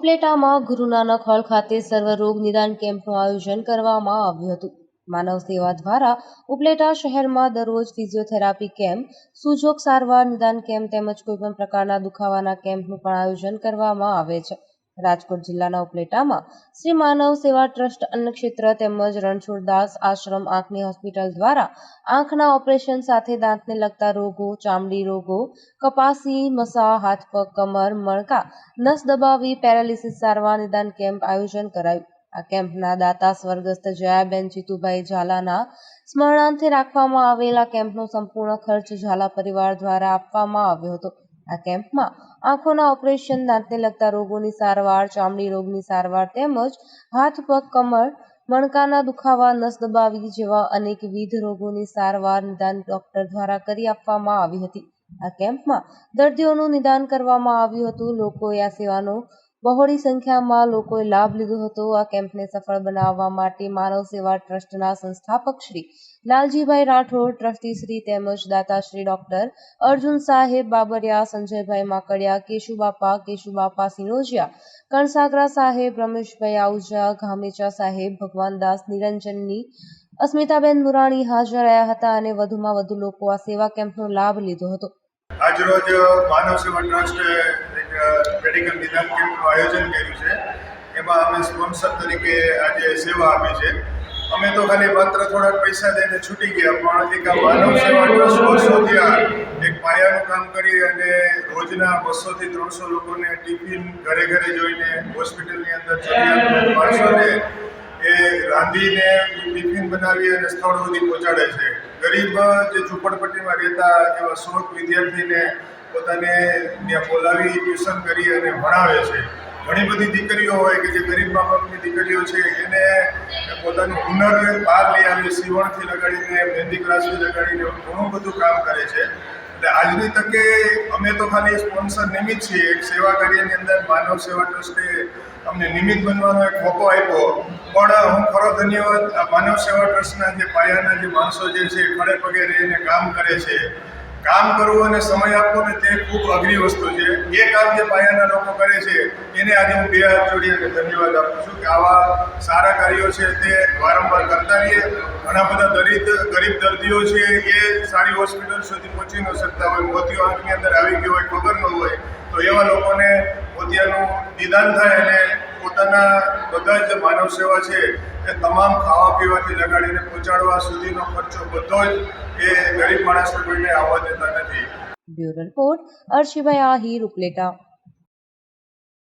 ઉપલેટામાં Guru Nanak hall ખાતે સર્વરોગ નિદાન કેમ્પનું આયોજન કરવામાં આવ્યું હતું. માનવ સેવા દ્વારા ઉપલેટા શહેરમાં દરરોજ ફિઝિયોથેરાપી કેમ્પ, સુજોગ સારવાર નિદાન કેમ્પ તેમજ કોઈપણ પ્રકારના દુખાવાના કેમ્પનું પણ આયોજન કરવામાં આવે છે. રાજકોટ જિલ્લાના ઉપલેટામાં શ્રી માનવ સેવા ટ્રસ્ટ અન્નક્ષેત્ર તેમજ રણછોડદાસ આશ્રમ આંખની હોસ્પિટલ દ્વારા આંખના ઓપરેશન સાથે દાંતને લગતા રોગો, ચામડી રોગો, કપાસી, મસા, હાથ પગ, કમર, મણકા, નસ દબાવી, પેરાલિસિસ સારવાર નિદાન કેમ્પ આયોજન કરાયું. આ કેમ્પના દાતા સ્વર્ગસ્થ જયાબેન જીતુભાઈ ઝાલાના સ્મરણાર્થે રાખવામાં આવેલા કેમ્પનો સંપૂર્ણ ખર્ચ ઝાલા પરિવાર દ્વારા આપવામાં આવ્યો હતો. આ કેમ્પમાં આંખોના ઓપરેશન, દાંતને લગતા રોગોની સારવાર, ચામડી રોગની સારવાર તેમજ હાથ, પગ, કમર, મણકાના દુખાવા, નસ દબાવી જેવા અનેકવિધ રોગોની સારવાર નિદાન ડોક્ટર દ્વારા કરી આપવામાં આવી હતી. આ કેમ્પમાં દર્દીઓનું નિદાન કરવામાં આવ્યું હતું. લોકોએ આ સેવાનો બહોળી સંખ્યામાં લોકોએ લાભ લીધો હતો. આ કેમ્પને સફળ બનાવવા માટે માનવ સેવા ટ્રસ્ટના સંસ્થાપક શ્રી લાલજીભાઈ રાઠોડ, ટ્રસ્ટી શ્રી તેમજ દાતાશ્રી ડોક્ટર અર્જુન સાહેબ બાબરિયા, સંજયભાઈ માકડિયા, કેશુબાપા કેશુબાપા સિનોજિયા કણસાગરા સાહેબ, રમેશભાઈ આહુજા ઘામેચા સાહેબ ભગવાનદાસ નિરંજનની, અસ્મિતાબેન મુરાણી હાજર રહ્યા હતા અને વધુમાં વધુ લોકો આ સેવા કેમ્પનો લાભ લીધો હતો. આજરોજ માનવ સેવા ટ્રસ્ટે મેડિકલ નિદાન કેમ્પનું આયોજન કર્યું છે. એમાં અમે સ્પોન્સર તરીકે આજે સેવા આપી છે. અમે તો ખાલી માત્ર થોડાક પૈસા દઈને છૂટી ગયા, પણ એક માનવ સેવા ટ્રસ્ટ વર્ષોથી એક પાયાનું કામ કરી અને રોજના બસોથી ત્રણસો લોકોને ટિફિન ઘરે ઘરે જોઈને હોસ્પિટલની અંદર જરૂરિયાતમંદ માણસોને એ રાંધીને ટિફિન બનાવી અને સ્થળ સુધી પહોંચાડે છે. ગરીબ જે ઝૂંપડપટ્ટીમાં રહેતા એવા શોખ વિદ્યાર્થીને પોતાને ત્યાં બોલાવી ટ્યુશન કરી અને ભણાવે છે. ઘણી બધી દીકરીઓ હોય કે જે ગરીબ મા બાપની દીકરીઓ છે, એને પોતાનું હુનર બહાર લઈ આવી, સીવણથી લગાડીને મહેંદી ક્લાસથી લગાડીને ઘણું બધું કામ કરે છે. એટલે આજની તકે અમે તો ખાલી સ્પોન્સર નિમિત્ત છીએ. એક સેવા કાર્યની અંદર માનવ સેવા ટ્રસ્ટે અમને નિમિત્ત બનવાનો એક મોકો આપ્યો. પણ હું ખરો ધન્યવાદ આ માનવ સેવા ટ્રસ્ટના જે પાયાના જે માણસો જે છે ખડે પગે રહીને કામ કરે છે. કામ કરવું અને સમય આપવો ને તે ખૂબ અઘરી વસ્તુ છે. એ કામ જે પાયાના લોકો કરે છે, એને આજે હું બે હાથ જોડી અને ધન્યવાદ આપું છું કે આવા સારા કાર્યો છે તે વારંવાર કરતા રહીએ. ઘણા બધા દરિદ ગરીબ દર્દીઓ છે, એ સારી હોસ્પિટલ સુધી પહોંચી ન શકતા હોય, મોતીઓ આંખની અંદર આવી ગયો હોય, ખબર ન હોય, તો એવા લોકોને મોતિયાનું નિદાન થાય અને પોતાના બધા જ માનવ સેવા છે, એ તમામ ખાવા પીવાથી લગાડીને પહોંચાડવા સુધીનો ખર્ચો બધો જ એ ગરીબ માણસને કોઈને આવવા દેતા નથી. Bureau report Arshibhai Ahir Upleta.